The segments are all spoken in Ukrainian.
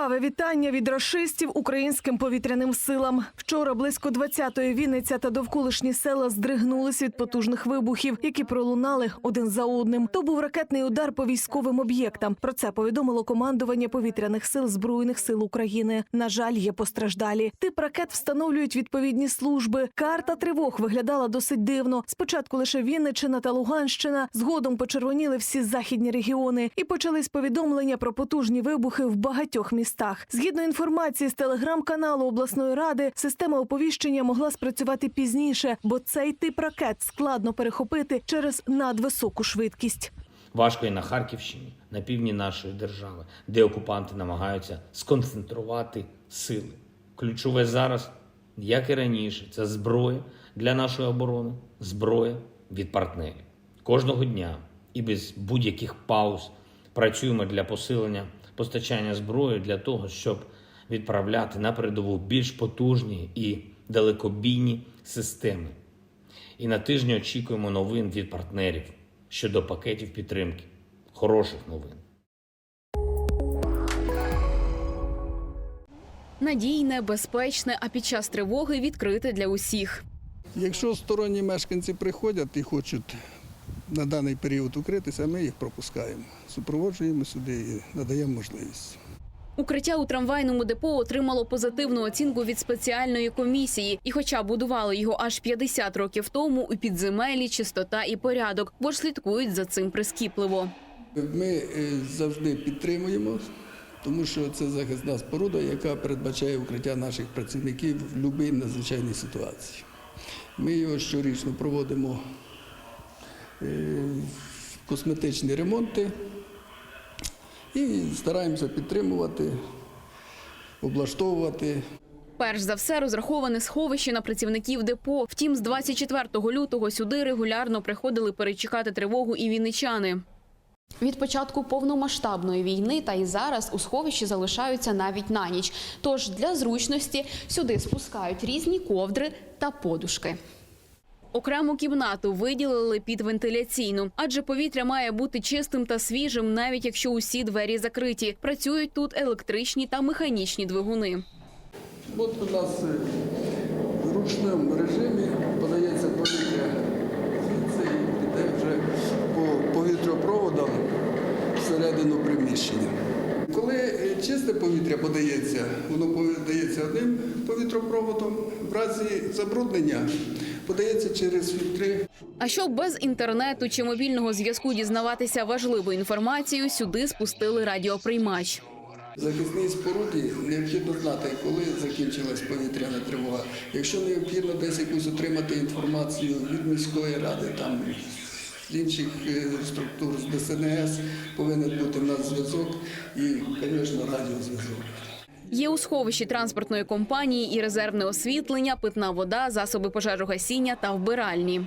Криваве вітання від рашистів українським повітряним силам. Вчора близько 20-ї Вінниця та довколишні села здригнулись від потужних вибухів, які пролунали один за одним. То був ракетний удар по військовим об'єктам. Про це повідомило командування повітряних сил збройних сил України. На жаль, є постраждалі. Тип ракет встановлюють відповідні служби. Карта тривог виглядала досить дивно. Спочатку лише Вінниччина та Луганщина, згодом почервоніли всі західні регіони і почались повідомлення про потужні вибухи в багатьох містах. Згідно інформації з телеграм-каналу обласної ради, система оповіщення могла спрацювати пізніше, бо цей тип ракет складно перехопити через надвисоку швидкість. Важко і на Харківщині, на півдні нашої держави, де окупанти намагаються сконцентрувати сили. Ключове зараз, як і раніше, це зброя для нашої оборони, зброя від партнерів. Кожного дня і без будь-яких пауз працюємо для посилення постачання зброї для того, щоб відправляти на передову більш потужні і далекобійні системи. І на тижні очікуємо новин від партнерів щодо пакетів підтримки. Хороших новин. Надійне, безпечне, а під час тривоги відкрите для усіх. Якщо сторонні мешканці приходять і хочуть на даний період укритися, ми їх пропускаємо. Супроводжуємо сюди і надаємо можливість. Укриття у трамвайному депо отримало позитивну оцінку від спеціальної комісії. І, хоча будували його аж 50 років тому, у підземелі чистота і порядок, бо ж слідкують за цим прискіпливо. Ми е, завжди підтримуємо, тому що це захисна споруда, яка передбачає укриття наших працівників в будь-якій надзвичайній ситуації. Ми його щорічно проводимо косметичні ремонти і стараємося підтримувати, облаштовувати. Перш за все розраховане сховище на працівників депо. Втім, з 24 лютого сюди регулярно приходили перечекати тривогу і вінничани. Від початку повномасштабної війни та й зараз у сховищі залишаються навіть на ніч. Тож для зручності сюди спускають різні ковдри та подушки. Окрему кімнату виділили під вентиляційну, адже повітря має бути чистим та свіжим, навіть якщо усі двері закриті. Працюють тут електричні та механічні двигуни. От у нас е, в ручному режимі подається повітря звідси і йде вже по повітряпроводам всередину приміщення. Коли е, чисте повітря подається, воно подається одним повітропроводом, в разі забруднення подається через фільтри. А щоб без інтернету чи мобільного зв'язку дізнаватися важливу інформацію, сюди спустили радіоприймач. Захисній споруді необхідно знати, коли закінчилась повітряна тривога. Якщо необхідно десь якусь отримати інформацію від міської ради, там інших е, структур, з ДСНС, повинен бути в нас зв'язок і, звісно, радіозв'язок. Є у сховищі транспортної компанії і резервне освітлення, питна вода, засоби пожежогасіння та вбиральні.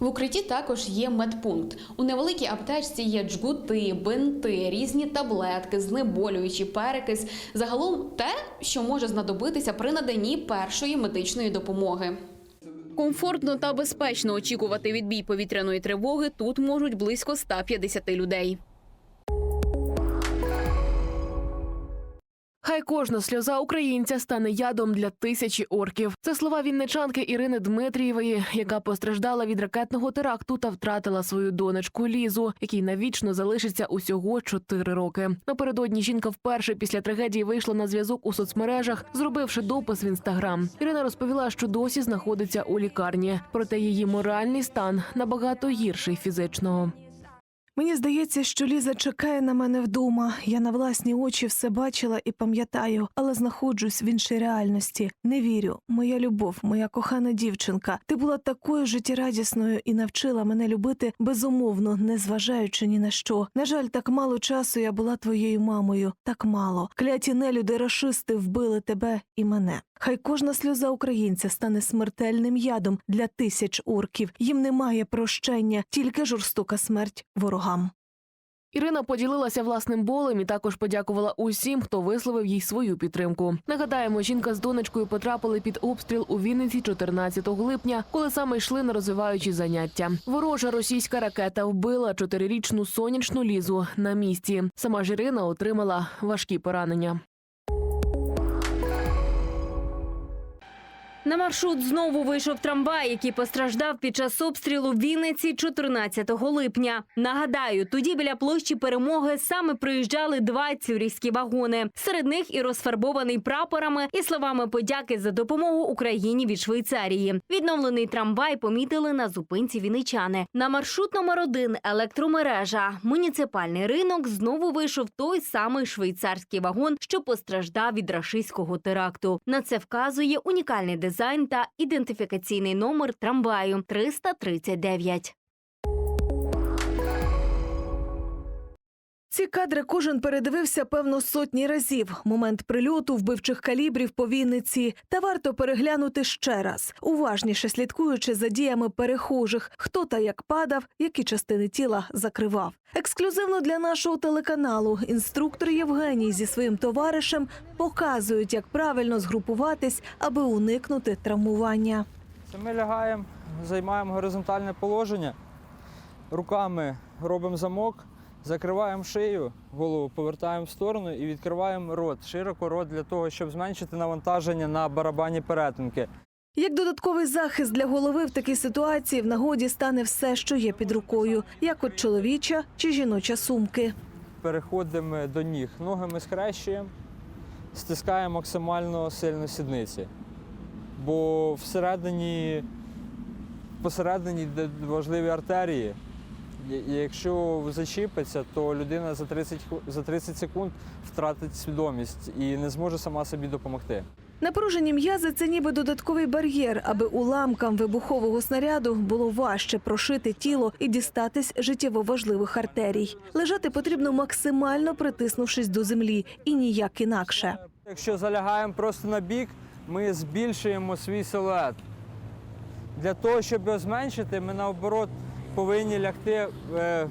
В укритті також є медпункт. У невеликій аптечці є джгути, бинти, різні таблетки, знеболюючі перекис. Загалом те, що може знадобитися при наданні першої медичної допомоги. Комфортно та безпечно очікувати відбій повітряної тривоги тут можуть близько 150 людей. Хай кожна сльоза українця стане ядом для тисячі орків. Це слова вінничанки Ірини Дмитрієвої, яка постраждала від ракетного теракту та втратила свою донечку Лізу, якій навічно залишиться усього чотири роки. Напередодні жінка вперше після трагедії вийшла на зв'язок у соцмережах, зробивши допис в інстаграм. Ірина розповіла, що досі знаходиться у лікарні, проте її моральний стан набагато гірший фізичного. Мені здається, що Ліза чекає на мене вдома. Я на власні очі все бачила і пам'ятаю, але знаходжусь в іншій реальності. Не вірю. Моя любов, моя кохана дівчинка. Ти була такою життєрадісною і навчила мене любити безумовно, незважаючи ні на що. На жаль, так мало часу я була твоєю мамою. Так мало. Кляті нелюди рашисти вбили тебе і мене. Хай кожна сльоза українця стане смертельним ядом для тисяч орків. Їм немає прощення, тільки жорстока смерть ворогам. Ірина поділилася власним болем і також подякувала усім, хто висловив їй свою підтримку. Нагадаємо, жінка з донечкою потрапили під обстріл у Вінниці 14 липня, коли саме йшли на розвиваючі заняття. Ворожа російська ракета вбила чотирирічну сонячну лізу на місці. Сама ж Ірина отримала важкі поранення. На маршрут знову вийшов трамвай, який постраждав під час обстрілу в Вінниці 14 липня. Нагадаю, тоді біля площі перемоги саме проїжджали два цюрівські вагони. Серед них і розфарбований прапорами і словами подяки за допомогу Україні від Швейцарії. Відновлений трамвай помітили на зупинці вінничани. На маршрут номер один електромережа. Муніципальний ринок знову вийшов той самий швейцарський вагон, що постраждав від рашистського теракту. На це вказує унікальний дизайн та ідентифікаційний номер трамваю 339. Ці кадри кожен передивився певно сотні разів. Момент прильоту вбивчих калібрів по Вінниці. Та варто переглянути ще раз, уважніше слідкуючи за діями перехожих, хто та як падав, які частини тіла закривав. Ексклюзивно для нашого телеканалу інструктор Євгеній зі своїм товаришем показують, як правильно згрупуватись, аби уникнути травмування. Ми лягаємо, займаємо горизонтальне положення, руками робимо замок, закриваємо шию, голову повертаємо в сторону і відкриваємо рот, широко рот для того, щоб зменшити навантаження на барабані перетинки. Як додатковий захист для голови в такій ситуації в нагоді стане все, що є під рукою, як от чоловіча чи жіноча сумки. Переходимо до ніг. Ноги ми схрещуємо, стискаємо максимально сильно сідниці. Бо всередині, посередині де важливі артерії. Якщо зачіпиться, то людина за 30, хв- за 30 секунд втратить свідомість і не зможе сама собі допомогти. Напружені м'язи це ніби додатковий бар'єр, аби уламкам вибухового снаряду було важче прошити тіло і дістатись життєво важливих артерій. Лежати потрібно максимально притиснувшись до землі, і ніяк інакше. Якщо залягаємо просто на бік, ми збільшуємо свій силует. Для того, щоб його зменшити, ми наоборот повинні лягти е,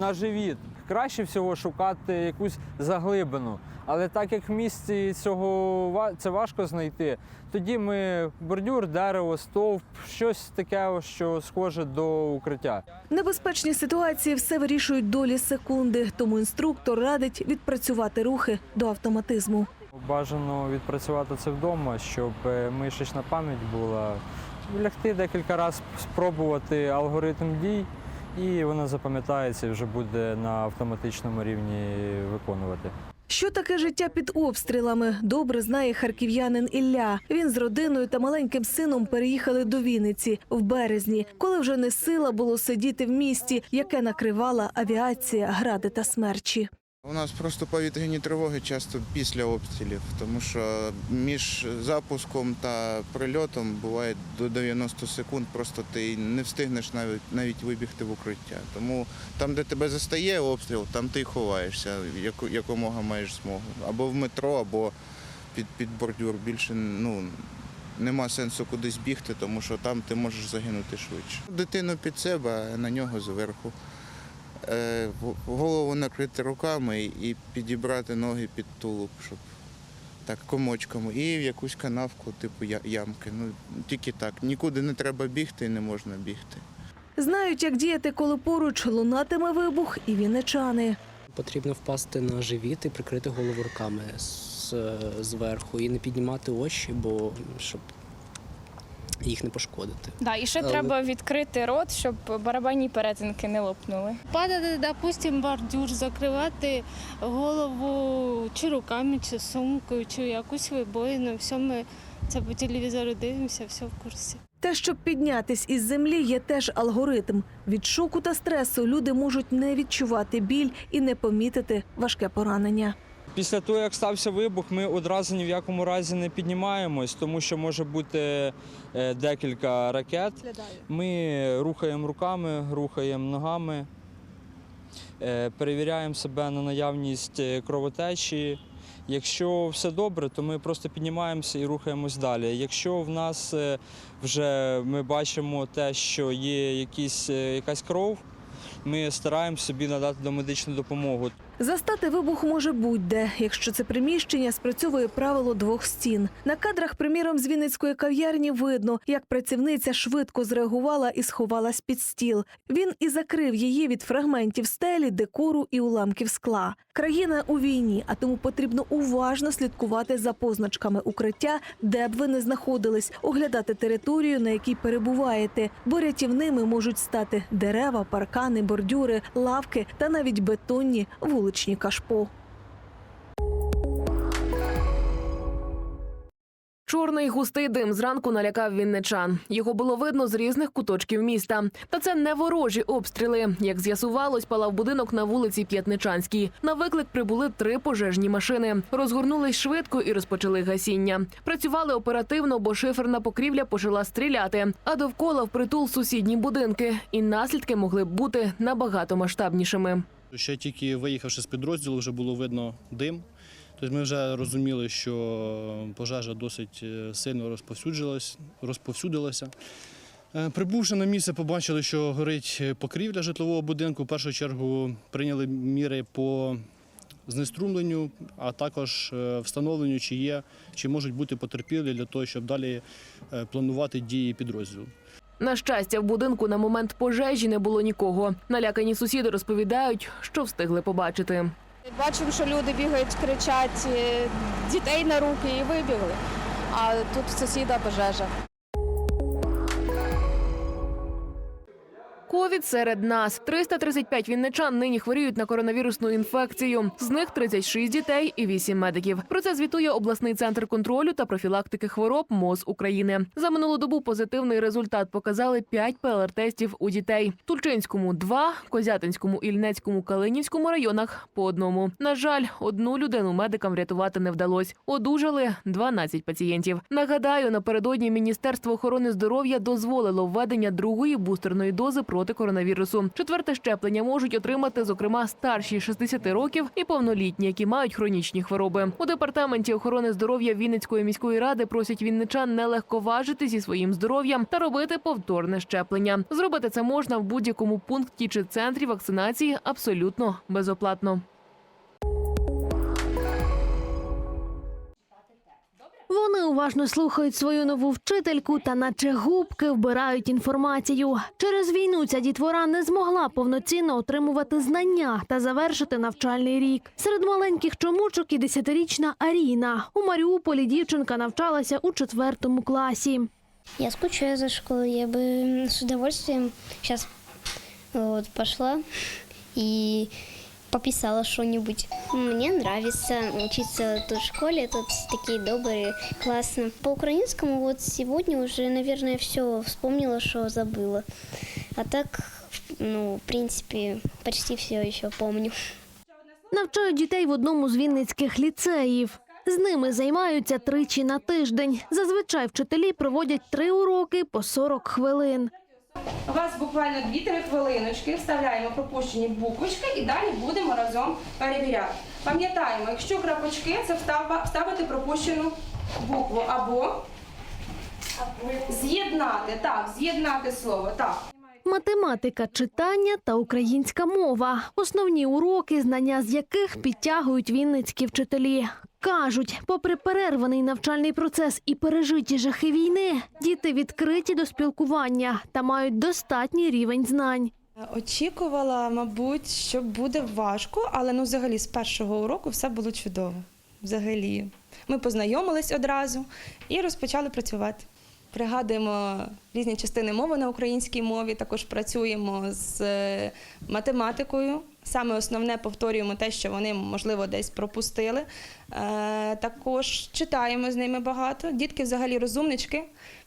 на живіт. Краще всього шукати якусь заглибину. Але так як в місті цього це важко знайти, тоді ми бордюр, дерево, стовп, щось таке, що схоже до укриття. В небезпечній ситуації все вирішують долі секунди, тому інструктор радить відпрацювати рухи до автоматизму. Бажано відпрацювати це вдома, щоб е, мишечна пам'ять була. Лягти декілька разів, спробувати алгоритм дій, і вона запам'ятається і вже буде на автоматичному рівні виконувати. Що таке життя під обстрілами? Добре знає харків'янин Ілля. Він з родиною та маленьким сином переїхали до Вінниці в березні, коли вже не сила було сидіти в місті, яке накривала авіація, гради та смерчі. У нас просто повітряні тривоги часто після обстрілів, тому що між запуском та прильотом буває до 90 секунд, просто ти не встигнеш навіть навіть вибігти в укриття. Тому там, де тебе застає обстріл, там ти ховаєшся, якомога маєш змогу. Або в метро, або під, під бордюр. Більше ну, нема сенсу кудись бігти, тому що там ти можеш загинути швидше. Дитину під себе, а на нього зверху голову накрити руками і підібрати ноги під тулуб, щоб так комочком. І в якусь канавку, типу ямки. Ну тільки так. Нікуди не треба бігти і не можна бігти. Знають, як діяти, коли поруч лунатиме вибух, і вінничани. Потрібно впасти на живіт і прикрити голову руками зверху і не піднімати очі, бо щоб їх не пошкодити. Да, і ще Але- треба відкрити рот, щоб барабанні перетинки не лопнули. Падати, допустим, бордюр, закривати голову чи руками, чи сумкою, чи якусь вибоїну. Все ми це по телевізору дивимося, все в курсі. Те, щоб піднятись із землі, є теж алгоритм. Від шоку та стресу люди можуть не відчувати біль і не помітити важке поранення. Після того, як стався вибух, ми одразу ні в якому разі не піднімаємось, тому що може бути е, декілька ракет. Ми рухаємо руками, рухаємо ногами, е, перевіряємо себе на наявність е, кровотечі. Якщо все добре, то ми просто піднімаємося і рухаємось далі. Якщо в нас вже ми бачимо те, що є якісь, якась кров, ми стараємося собі надати домедичну допомогу. Застати вибух може будь-де, якщо це приміщення спрацьовує правило двох стін. На кадрах, приміром, з Вінницької кав'ярні видно, як працівниця швидко зреагувала і сховалась під стіл. Він і закрив її від фрагментів стелі, декору і уламків скла. Країна у війні, а тому потрібно уважно слідкувати за позначками укриття, де б ви не знаходились, оглядати територію, на якій перебуваєте, бо рятівними можуть стати дерева, паркани, бордюри, лавки та навіть бетонні вуличні кашпо. Чорний густий дим зранку налякав вінничан. Його було видно з різних куточків міста. Та це не ворожі обстріли. Як з'ясувалось, палав будинок на вулиці П'ятничанській. На виклик прибули три пожежні машини. Розгорнулись швидко і розпочали гасіння. Працювали оперативно, бо шиферна покрівля почала стріляти. А довкола впритул сусідні будинки. І наслідки могли б бути набагато масштабнішими. Ще тільки виїхавши з підрозділу, вже було видно дим. Тобто ми вже розуміли, що пожежа досить е, сильно розповсюдилася. Е, Прибувши на місце, побачили, що горить покрівля житлового будинку. В першу чергу прийняли міри по знеструмленню, а також е, встановленню, чи є, чи можуть бути потерпілі для того, щоб далі е, планувати дії підрозділу. На щастя, в будинку на момент пожежі не було нікого. Налякані сусіди розповідають, що встигли побачити. Бачимо, що люди бігають, кричать, е, дітей на руки і вибігли. А тут сусіда пожежа. Ковід серед нас. 335 вінничан нині хворіють на коронавірусну інфекцію. З них 36 дітей і 8 медиків. Про це звітує обласний центр контролю та профілактики хвороб МОЗ України. За минулу добу позитивний результат показали 5 ПЛР-тестів у дітей. Тульчинському – 2, Козятинському, Ільнецькому, Калинівському районах – по одному. На жаль, одну людину медикам врятувати не вдалось. Одужали 12 пацієнтів. Нагадаю, напередодні Міністерство охорони здоров'я дозволило введення другої бустерної дози проти коронавірусу. Четверте щеплення можуть отримати, зокрема, старші 60 років і повнолітні, які мають хронічні хвороби. У департаменті охорони здоров'я Вінницької міської ради просять вінничан не легковажити зі своїм здоров'ям та робити повторне щеплення. Зробити це можна в будь-якому пункті чи центрі вакцинації абсолютно безоплатно. Вони уважно слухають свою нову вчительку та наче губки вбирають інформацію. Через війну ця дітвора не змогла повноцінно отримувати знання та завершити навчальний рік. Серед маленьких чомучок і десятирічна Аріна. У Маріуполі дівчинка навчалася у четвертому класі. Я скучаю за школой, я бы с удовольствием сейчас вот пошла и пописала что-нибудь. Мне нравится учиться тут в школе, тут такие добрые, классно. По украинскому вот сегодня уже, наверное, все вспомнила, что забыла. А так, ну, в принципе, почти все еще помню. Навчають дітей в одному з вінницьких ліцеїв. З ними займаються тричі на тиждень. Зазвичай вчителі проводять три уроки по 40 хвилин. У вас буквально 2-3 хвилиночки, вставляємо пропущені буквочки і далі будемо разом перевіряти. Пам'ятаємо, якщо крапочки, це вставити пропущену букву або з'єднати. Так, з'єднати слово. Так. Математика, читання та українська мова основні уроки, знання з яких підтягують вінницькі вчителі. Кажуть, попри перерваний навчальний процес і пережиті жахи війни, діти відкриті до спілкування та мають достатній рівень знань. Очікувала, мабуть, що буде важко, але ну взагалі з першого уроку все було чудово. Взагалі. Ми познайомились одразу і розпочали працювати. Пригадуємо різні частини мови на українській мові, також працюємо з е, математикою. Саме основне повторюємо те, що вони, можливо, десь пропустили. Е, Також читаємо з ними багато. Дітки взагалі розумнички,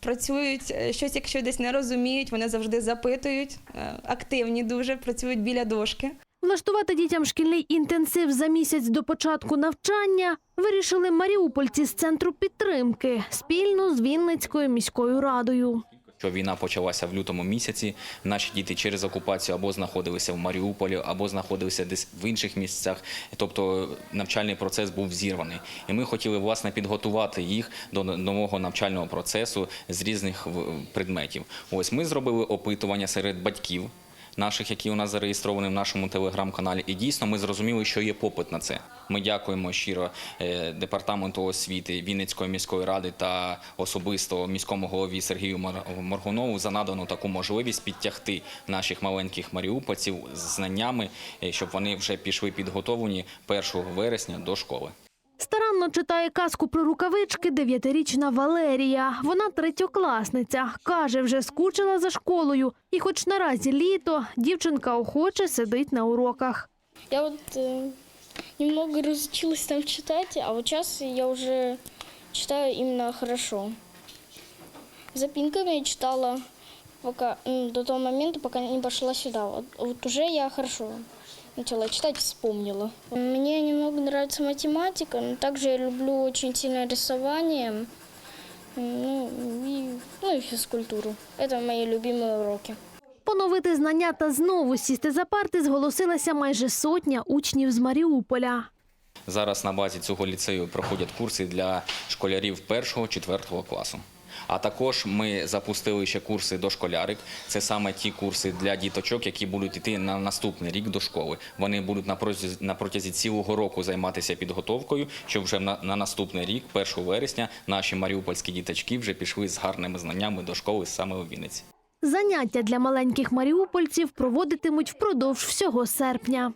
працюють е, щось, якщо десь не розуміють, вони завжди запитують, активні дуже, працюють біля дошки. Влаштувати дітям шкільний інтенсив за місяць до початку навчання вирішили маріупольці з центру підтримки спільно з Вінницькою міською радою. Що війна почалася в лютому місяці, наші діти через окупацію або знаходилися в Маріуполі, або знаходилися десь в інших місцях. Тобто навчальний процес був зірваний. І ми хотіли власне підготувати їх до нового навчального процесу з різних предметів. Ось ми зробили опитування серед батьків. Наших, які у нас зареєстровані в нашому телеграм-каналі. І дійсно ми зрозуміли, що є попит на це. Ми дякуємо щиро е, департаменту освіти Вінницької міської ради та особисто міському голові Сергію Моргунову за надану таку можливість підтягти наших маленьких маріупольців з знаннями, е, щоб вони вже пішли підготовлені 1 вересня до школи. Старанно читає казку про рукавички дев'ятирічна Валерія. Вона третьокласниця. Каже, вже скучила за школою. І хоч наразі літо, дівчинка охоче сидить на уроках. Я вот э, немного разучилась там читать, а вот сейчас я уже читаю именно хорошо. Запинками я читала пока, до того момента, пока не пошла сюда. Вот, вот уже я хорошо начала читать, вспомнила. Мне немного нравится математика, но также я люблю очень сильно рисование, ну и, ну и физкультуру. Это мои любимые уроки. Поновити знання та знову сісти за парти зголосилася майже сотня учнів з Маріуполя. Зараз на базі цього ліцею проходять курси для школярів 1-4 класу. А також ми запустили ще курси дошколярик. Це саме ті курси для діточок, які будуть йти на наступний рік до школи. Вони будуть на протязі, цілого року займатися підготовкою, щоб вже на наступний рік, 1 вересня, наші маріупольські діточки вже пішли з гарними знаннями до школи саме у Вінниці. Заняття для маленьких маріупольців проводитимуть впродовж всього серпня.